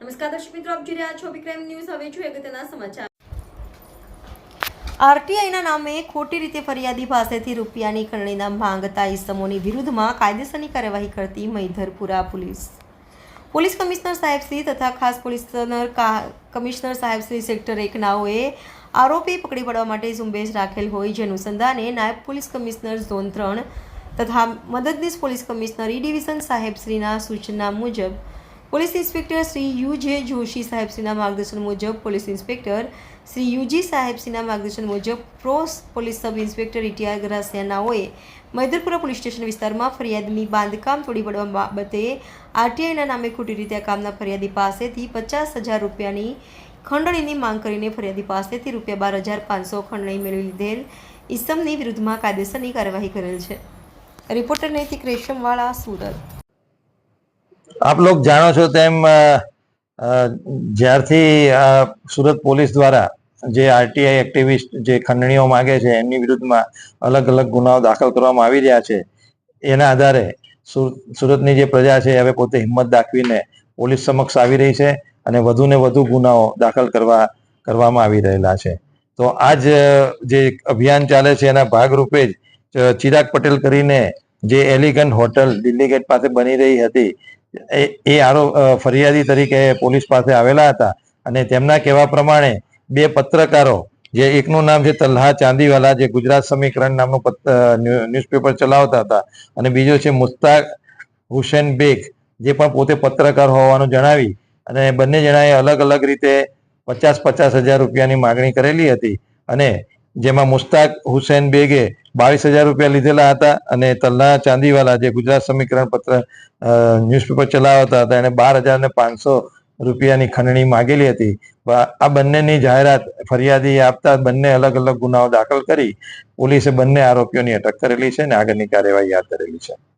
નમસ્કાર દર્શક મિત્રો, આપ જોઈ રહ્યા છો વિક્રમ ન્યૂઝ. હવે જોઈએ અગત્યના સમાચાર. આરટીઆઈના નામે ખોટી રીતે ફરિયાદી પાસેથી રૂપિયાની ખંડણીના માંગતા ઇસમોની વિરુદ્ધમાં કાયદેસરની કાર્યવાહી કરતી મૈધરપુરા પોલીસ. પોલીસ કમિશનર સાહેબશ્રી તથા ખાસ પોલીસ કમિશનર સાહેબ શ્રી સેક્ટર એક નાઓએ આરોપી પકડી પાડવા માટે ઝુંબેશ રાખેલ હોય જે અનુસંધાને નાયબ પોલીસ કમિશનર ઝોન ત્રણ તથા મદદનીશ પોલીસ કમિશનર ઈ ડિવિઝન સાહેબશ્રીના સૂચના મુજબ પોલીસ ઇન્સ્પેક્ટર શ્રી યુ જે જોશી સાહેબશ્રીના માર્ગદર્શન મુજબ પોલીસ ઇન્સ્પેક્ટર શ્રી યુજી સાહેબશ્રીના માર્ગદર્શન મુજબ પ્રોસ પોલીસ સબ ઇન્સ્પેક્ટર ઇટીઆર ગ્રાસિયાનાઓએ મૈદરપુરા પોલીસ સ્ટેશન વિસ્તારમાં ફરિયાદની બાંધકામ તોડી પડવા બાબતે આરટીઆઈના નામે ખોટી રીતે આ કામના ફરિયાદી પાસેથી પચાસ હજાર રૂપિયાની ખંડણીની માંગ કરીને ફરિયાદી પાસેથી રૂપિયા બાર હજાર પાંચસો ખંડણી મેળવી લીધેલ. ઇસમની વિરુદ્ધમાં કાયદેસરની કાર્યવાહી કરેલ છે. રિપોર્ટર નૈતિક રેશમવાળા, સુરત. આપ લોક જાણો છો તેમ જ્યારથી સુરત પોલીસ દ્વારા જે આરટીઆઈ એક્ટિવિસ્ટ જે ખંડણીઓ માગે છે, એમની વિરુદ્ધમાં અલગ અલગ ગુનાઓ દાખલ કરવામાં આવી રહ્યા છે, એના આધારે સુર- સુરતની જે પ્રજા છે હવે પોતે હિંમત દાખવીને પોલીસ સમક્ષ આવી રહી છે અને વધુ ને વધુ ગુનાઓ દાખલ કરવા, કરવામાં આવી રહેલા છે. તો આજ જે અભિયાન ચાલે છે, એના ભાગરૂપે જ ચિરાગ પટેલ કરીને જે એલિગન્ટ હોટલ દિલ્હી ગેટ પાસે બની રહી હતી એ એ આરો ફરિયાદી તરીકે પોલીસ પાસે આવેલા હતા અને તેમના કહેવા પ્રમાણે બે પત્રકારો, જે એકનું નામ છે તલ્હા ચાંદીવાલા, જે ગુજરાત સમીકરણ નામનું ન્યૂઝપેપર ચલાવતા હતા અને બીજો છે મુસ્તાક હુસેન બેગ, જે પણ પોતે પત્રકાર હોવાનું જણાવી અને બંને જણાએ અલગ અલગ રીતે પચાસ પચાસ હજાર રૂપિયાની માગણી કરેલી હતી અને જેમાં મુસ્તાક હુસેન બેગે બાવીસ હજાર રૂપિયા લીધેલા હતા અને તલ્લા ચાંદીવાલા જે ગુજરાત સમીકરણ પત્ર ન્યૂઝપેપર ચલાવતા હતા, એને બાર હજાર ને પાંચસો રૂપિયાની ખંડણી માગેલી હતી. આ બંનેની જાહેરાત ફરિયાદી આપતા બંને અલગ અલગ ગુનાઓ દાખલ કરી પોલીસે બંને આરોપીઓની અટક કરેલી છે અને આગળની કાર્યવાહી હાથ ધરેલી છે.